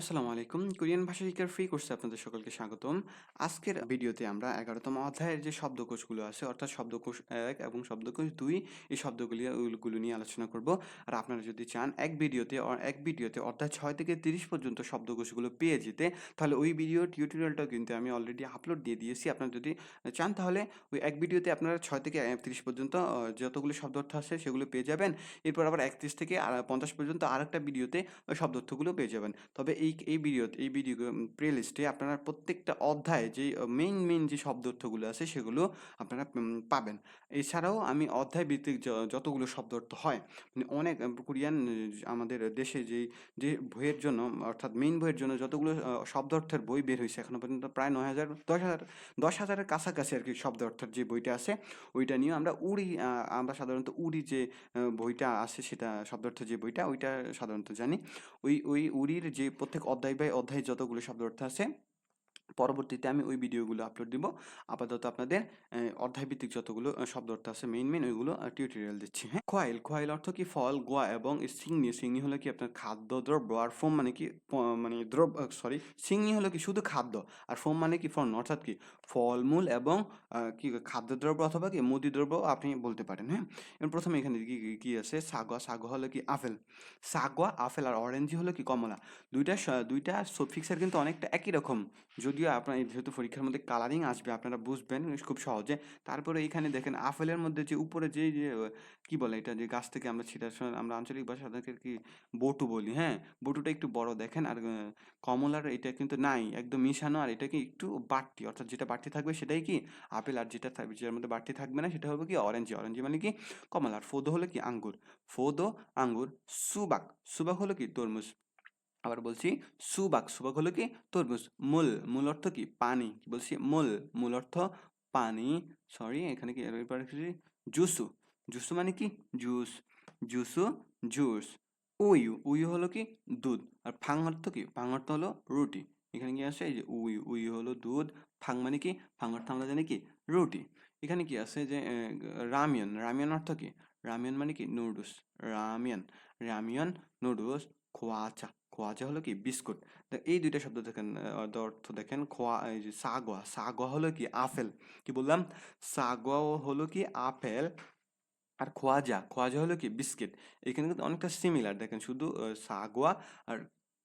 আসসালামু আলাইকুম। কোরিয়ান ভাষা শিক্ষার ফ্রি কোর্সে আপনাদের সকলকে স্বাগতম। আজকের ভিডিওতে আমরা এগারোতম অধ্যায়ের যে শব্দকোষগুলো আছে, অর্থাৎ শব্দকোষ এক এবং শব্দকোষ দুই, এই শব্দগুলি গুলো নিয়ে আলোচনা করব। আর আপনারা যদি চান এক ভিডিওতে এক ভিডিওতে অর্থাৎ ছয় থেকে তিরিশ পর্যন্ত শব্দকোষগুলো পেয়ে যেতে, তাহলে ওই ভিডিও টিউটোরিয়ালটাও কিন্তু আমি অলরেডি আপলোড দিয়ে দিয়েছি। আপনারা যদি চান, তাহলে ওই এক ভিডিওতে আপনারা ছয় থেকে তিরিশ পর্যন্ত যতগুলো শব্দ অর্থ আছে, সেগুলো পেয়ে যাবেন। এরপর আবার একত্রিশ থেকে পঞ্চাশ পর্যন্ত আরেকটা ভিডিওতে ওই শব্দ অর্থগুলো পেয়ে যাবেন। তবে এই এই ভিডিও এই ভিডিও প্লে লিস্টে আপনারা প্রত্যেকটা অধ্যায়ে যে মেইন মেইন যে শব্দ অর্থগুলো আছে সেগুলো আপনারা পাবেন। এছাড়াও আমি অধ্যায় ভিত্তিক যতগুলো শব্দ অর্থ হয় মানে অনেক কোরিয়ান আমাদের দেশে যে যে বইয়ের জন্য, অর্থাৎ মেইন বইয়ের জন্য যতগুলো শব্দ অর্থের বই বের হয়েছে, এখনও পর্যন্ত প্রায় নয় হাজার, দশ হাজার, দশ হাজারের কাছাকাছি আর কি শব্দ অর্থের যে বইটা আছে, ওইটা নিয়ে আমরা উড়ি আমরা সাধারণত উড়ি যে বইটা আছে সেটা শব্দার্থ যে বইটা, ওইটা সাধারণত জানি। ওই ওই উড়ির যে প্রত্যেক অধ্যায় বাই অধ্যায় যতগুলো শব্দ অর্থ আছে পরবর্তীতে আমি ওই ভিডিওগুলো আপলোড দিব। আপাতত আপনাদের অধ্যায়ভিত্তিক যতগুলো শব্দ অর্থ আছে মেইন মেইন ওইগুলো টিউটোরিয়াল দিচ্ছি হ্যাঁ? খোয়াইল খোয়াইল অর্থ কি ফল, গোয়া এবং সিংনি সিংনি হলো কি আপনার খাদ্য, দ্রব্য, আর ফোম মানে কি মানে দ্রব্য সরি সিংনি হলো কি শুধু খাদ্য, আর ফোম মানে কি ফল, অর্থাৎ কি ফলমূল এবং কি খাদ্যদ্রব্য অথবা কি মুদি দ্রব্য আপনি বলতে পারেন হ্যাঁ? এবং প্রথমে এখানে কি, কি- আছে? সাগোয়া সাগোয়া হলো কি আপেল। সাগোয়া, আপেল আর অরেঞ্জি হলো কি কমলা। দুইটা দুইটা সফিক্সের কিন্তু অনেকটা একই রকম। যদিও আপনার যেহেতু পরীক্ষার মধ্যে কালারিং আসবে, আপনারা বুঝবেন খুব সহজে। তারপরে এখানে দেখেন, আপেলের মধ্যে যে উপরে যে কি বলে এটা যে গাছ থেকে আমরা ছিটার সময় আমরা আঞ্চলিক ভাষা তাদেরকে কি বটু বলি হ্যাঁ? বটুটা একটু বড় দেখেন আর কমলার এটা কিন্তু নাই, একদম মিশানো আর এটা কি একটু বাড়তি, অর্থাৎ যেটা বাড়তি থাকবে সেটাই কি আপেল আর যেটা থাকবে, যেটার মধ্যে বাড়তি থাকবে না সেটা হবে কি অরেঞ্জ অরেঞ্জ মানে কি কমলা। আর ফোদো হলো কি আঙ্গুর। ফোদো, আঙ্গুর, সুবাক। সুবাক হলো কি তরমুজ। আবার বলছি সুবাক সুবাক হলো কি? তরমুজ। মূল মূল অর্থ কি? পানি। কি বলছি? মূল মূল অর্থ পানি। সরি এখানে কি জুসু। জুসু মানে কি? জুস। জুসু, জুস। উইউ। উইউ হলো কি? দুধ। আর ফাং অর্থ কি? ফাং অর্থ হলো রুটি। এখানে কি আছে এই যে উই উই হলো দুধ। ফাং মানে কি? ফাং অর্থ আমরা জানি কি? রুটি। এখানে কি আছে যে রামিয়ন। রামিয়ন অর্থ কি? রামিয়ন মানে কি? নুডলস। রামিয়ন। রামিয়ন, নুডলস, খোয়াচা। খোয়াচা হলো কি? বিস্কুট। এই দুইটা শব্দ দেখেন অর্থ দেখেন, খোয়া, এই সাগোয়া সাগোয়া হলো কি? আপেল। কি বললাম? সাগোয়া হলো কি? আপেল আর খোয়াজা। খোয়াজা হলো কি? বিস্কিট। এখানে কিন্তু অনেকটা সিমিলার দেখেন, শুধু সাগোয়া আর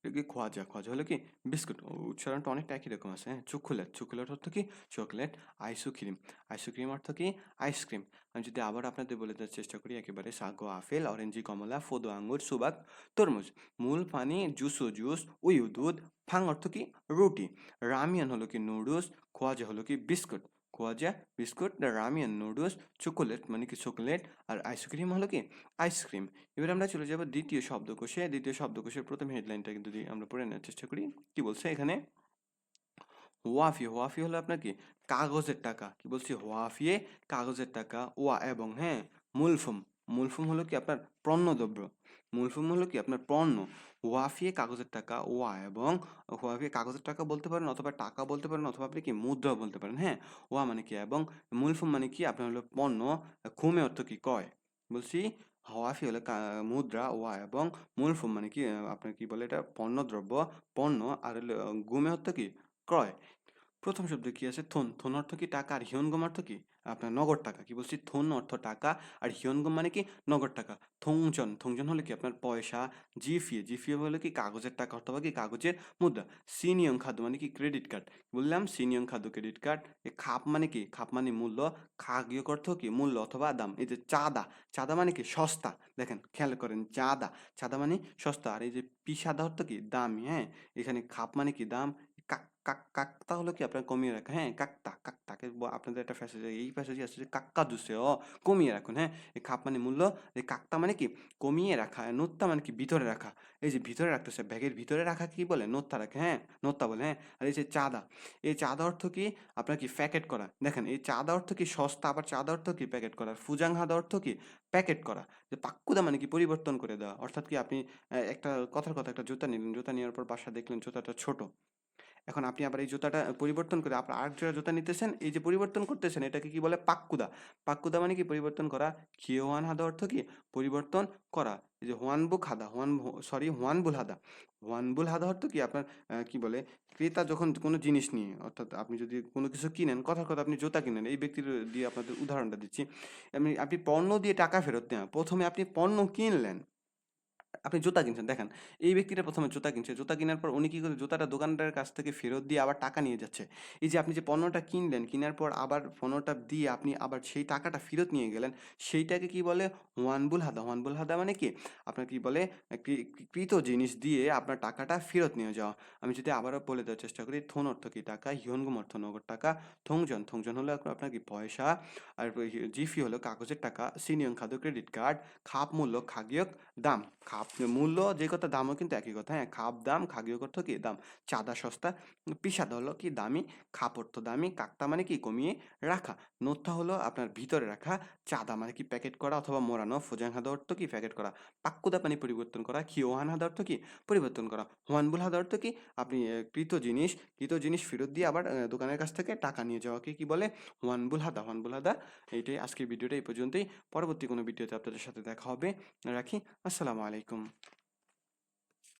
খোয়াজা খোয়াজা হলো কি? বিস্কুট। উচ্চারণটা অনেকটা একই রকম আছে হ্যাঁ? চোকোলেট। চোকোলেট অর্থ কি? চকলেট আইসক্রিম আইসক্রিম অর্থ কি? আইসক্রিম আমি যদি আবার আপনাদের বলে দেওয়ার চেষ্টা করি, একেবারে সাগো আপেল, অরেঞ্জি, কমলা, ফোদো, আঙ্গুর, সুবাক, তরমুজ, মূল পানি, জুসো, জুস উইউ দুধ, ফাং অর্থ কি? রুটি। রামিয়ান হলো কি? নুডলস। খোয়াজা হলো কি? বিস্কুট। খোয়াজা biscuit the ramyeon noodles, chocolate মানে কি চকোলেট আর আইসক্রিম হলো কি? আইসক্রিম এবার আমরা চলে যাব দ্বিতীয় শব্দকোষে। দ্বিতীয় শব্দকোষের প্রথম হেডলাইনটা কিন্তু আমরা পড়ে নেওয়ার চেষ্টা করি। কি বলছে এখানে? ওয়াফি ওয়াফি হলো আপনার কি? কাগজের টাকা। কি বলছি? ওয়াফিয়ে কাগজের টাকা। ওয়া এবং হ্যাঁ মূলফুম। মূলফুম হলো কি আপনার পণ্যদ্রব্য। মূলফুম হলো কি? আপনার পণ্য। ওয়াফিয়ে কাগজের টাকা, ওয়া এবং ওয়াফিয়ে কাগজের টাকা বলতে পারেন অথবা টাকা বলতে পারেন অথবা আপনি কি মুদ্রা বলতে পারেন হ্যাঁ? ওয়া মানে কি? এবং মূলফুম মানে কি? আপনার হলো পণ্য, খুমে অর্থ কি? কয়। বলছি, ওয়াফি হলো মুদ্রা, ওয়া এবং মূলফুম মানে কি? আপনার কি বলে এটা? পণ্য দ্রব্য পণ্য আর হলো গুমে অর্থ কি? ক্রয়। প্রথম শব্দ কি আছে? থন। থন অর্থ কি? টাকা। আর হিয়নগম অর্থ কি? আপনার নগদ টাকা। কি বলছি? থন অর্থ টাকা আর হিয়নগম মানে কি? নগদ টাকা। থংজন। থংজন হলে কি? আপনার পয়সা জিফিয়ে জিফিয়ে হলো কি? কাগজের টাকা অথবা কি? কাগজের মুদ্রা। সিনিয়ম খাদ্য মানে কি? Credit card. বললাম? সিনিয়ম খাদ্য, ক্রেডিট কার্ড। এ খাপ মানে কি? খাপ মানে মূল্য। খাগীয় অর্থ কি? মূল্য অথবা দাম। এই যে চাঁদা। চাঁদা মানে কি? সস্তা। দেখেন, খেয়াল করেন, চাঁদা। চাঁদা মানে সস্তা। আর এই যে পিসাদা অর্থ কি? দাম হ্যাঁ? এখানে খাপ মানে কি? দাম। কাক কাক কাকতা হলো কি আপনার কমিয়ে রাখা হ্যাঁ কাকতা কাকতাকে আপনাদের একটা প্যাসেজ এই প্যাসেজে আসছে যে কাক্কা দুসে ও, কমিয়ে রাখুন হ্যাঁ এই খাপ মানে মূল্য, এই কাকতা মানে কি? কমিয়ে রাখা নোত্তা মানে কি? ভিতরে রাখা, এই যে ভিতরে রাখতেছে, ব্যাগের ভিতরে রাখা কি বলে? নোত্তা রাখে হ্যাঁ নোত্তা বলে হ্যাঁ আর এই যে চাঁদা, এই চাঁদা অর্থ কি? আপনার কি প্যাকেট করা, দেখেন, এই চাঁদা অর্থ কি সস্তা, আবার চাঁদা অর্থ কি প্যাকেট করা, আর ফুজাং হাদা অর্থ কি? প্যাকেট করা, যে পাক্কুদা মানে কি পরিবর্তন করে দেওয়া, অর্থাৎ কি আপনি একটা কথার কথা, একটা জুতা নিলেন, জুতা নেওয়ার পর বাসা দেখলেন জুতাটা ছোট এখন আপনি আবার এই জুতাটা পরিবর্তন করে আপনার আরেক জোড়া জুতা নিতেছেন, এই যে পরিবর্তন করতেছেন, এটাকে কি বলে পাক্কুদা? পাক্কুদা মানে কি? পরিবর্তন করা। খিওয়ান হাদা অর্থ কি? পরিবর্তন করা। এই যে হোয়ান বুক হাদা, হোয়ান সরি হোয়ান বুল হাদা। ওয়ানবুল হাদা অর্থ কি? আপনার কি বলে? ক্রেতা যখন কোনো জিনিস নিয়ে, অর্থাৎ আপনি যদি কোনো কিছু কিনেন, কথার কথা আপনি জুতা কিনেন, এই ব্যক্তির দিয়ে আপনাদের উদাহরণটা দিচ্ছি। আপনি আপনি পণ্য দিয়ে টাকা ফেরত নেওয়া প্রথমে আপনি পণ্য কিনলেন আপনি জুতা কিনছেন। দেখেন, এই ব্যক্তিটা প্রথমে জুতা কিনছে। জুতা কেনার পর উনি কি করে, জুতাটা দোকানদারের কাছ থেকে ফেরত দিয়ে আবার টাকা নিয়ে যাচ্ছে। এই যে আপনি যে পণ্যটা কিনলেন, কেনার পর আবার পণ্যটা দিয়ে আপনি আবার সেই টাকাটা ফেরত নিয়ে গেলেন, সেইটাকে কি বলে? ওয়ানবুল হাদা। ওয়ানবুল হাদা মানে কি? আপনার কি বলে? কৃত জিনিস দিয়ে আপনার টাকাটা ফেরত নিয়ে যাওয়া। আমি যদি আবারও বলে দেওয়ার চেষ্টা করি, থোন অর্থ কি টাকা? হিয়নগুম অর্থ নগদ টাকা। থংজন থংজন হলো আপনার কি পয়সা? আর জিফি হলো কাগজের টাকা। সিনিয়ন খাদ্য ক্রেডিট কার্ড। খাপ মূল্য, খাগিয়ক, দাম। খাপ মূল্য, যে কথা দামও কিন্তু একই কথা। হ্যাঁ খাপ দাম খাগিয়ক অর্থ কি? দাম। চাঁদা সস্তা, পিসাদা হলো কি দামি, খাপ অর্থ দামি, কাকতা মানে কি? কমিয়ে রাখা। নোথা হলো আপনার ভিতরে রাখা। চাঁদা মানে কি? প্যাকেট করা অথবা মোড়ানো। ফোজাং হাদা অর্থ কি? প্যাকেট করা। পাক্কুদা পানি পরিবর্তন করা। খিওহান হাদা অর্থ কি? পরিবর্তন করা। হোয়ানবুল হাদা অর্থ কি? আপনি কৃত জিনিস কৃত জিনিস ফেরত দিয়ে আবার দোকানের কাছ থেকে টাকা নিয়ে যাওয়াকে কি বলে? হোয়ানবুল হাদা। হোয়ানবুল হাদা। এইটাই আজকের ভিডিওটা এই পর্যন্তই। পরবর্তী কোনো ভিডিওতে আপনাদের সাথে দেখা হবে। রাখি। আসসালামু আলাইকুম। عليكم